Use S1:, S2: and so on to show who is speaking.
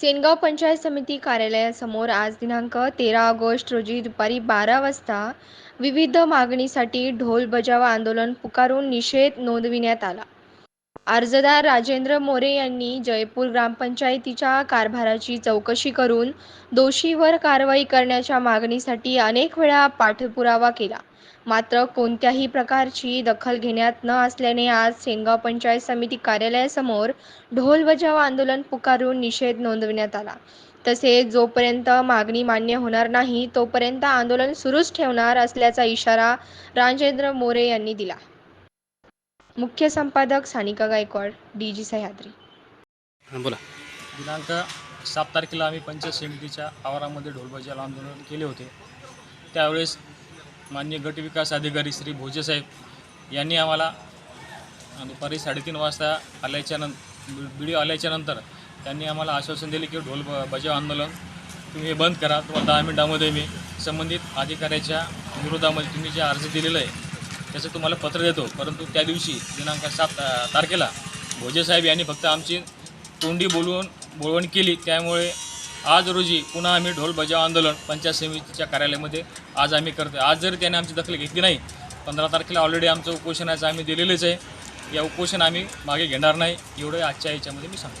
S1: सेनगाव पंचायत समिती कार्यालयासमोर आज दिनांक तेरा ऑगस्ट रोजी दुपारी बारा वाजता विविध मागणीसाठी ढोल बजावा आंदोलन पुकारून निषेध नोंदविण्यात आला. अर्जदार राजेंद्र मोरे यांनी जयपूर ग्रामपंचायतीच्या कारभाराची चौकशी करून दोषीवर कारवाई करण्याच्या मागणीसाठी अनेक वेळा पाठपुरावा केला. मात्र कोणत्याही प्रकारची दखल घेण्यात न असल्याने आज सेनगाव पंचायत समिती कार्यालयासमोर ढोल बजाव आंदोलन पुकारून निषेध नोंदवण्यात आला. तसेच जोपर्यंत मागणी मान्य होणार नाही तोपर्यंत आंदोलन सुरूच ठेवणार असल्याचा इशारा राजेंद्र मोरे यांनी दिला. मुख्य संपादक सानिका गायकवाड डी जी सह्याद्री.
S2: हां बोला.
S3: दिनांक सात तारखेला आम्ही पंचायत समितीच्या आवारामध्ये ढोलबाजाला आंदोलन केले होते. त्यावेळेस मान्य गट विकास अधिकारी श्री भोजेसाहेब यांनी आम्हाला दुपारी साडेतीन वाजता आल्याच्या नं व्हिडिओ आल्याच्यानंतर त्यांनी आम्हाला आश्वासन दिले की ढोल ब बजाव आंदोलन तुम्ही हे बंद करा. तुम्हाला दहा मिनिटामध्ये मी संबंधित अधिकाऱ्याच्या विरोधामध्ये तुम्ही जे अर्ज दिलेलं आहे त्याचं तुम्हाला पत्र देतो. परंतु त्या दिवशी दिनांक सात तारखेला भोजेसाहेब यांनी फक्त आमची तोंडी बोलवून बोलवण केली. त्यामुळे आज रोजी पुन्हा आम्ही ढोल बजाव आंदोलन पंचायत समितीच्या कार्यालयामध्ये आज आम्ही करतो. आज जरी त्याने आमची दखल घेतली नाही पंधरा तारखेला ऑलरेडी आमचं उपोषणाचं आम्ही दिलेलंच आहे. या उपोषण आम्ही मागे घेणार नाही. एवढं आजच्या याच्यामध्ये मी सांगतो.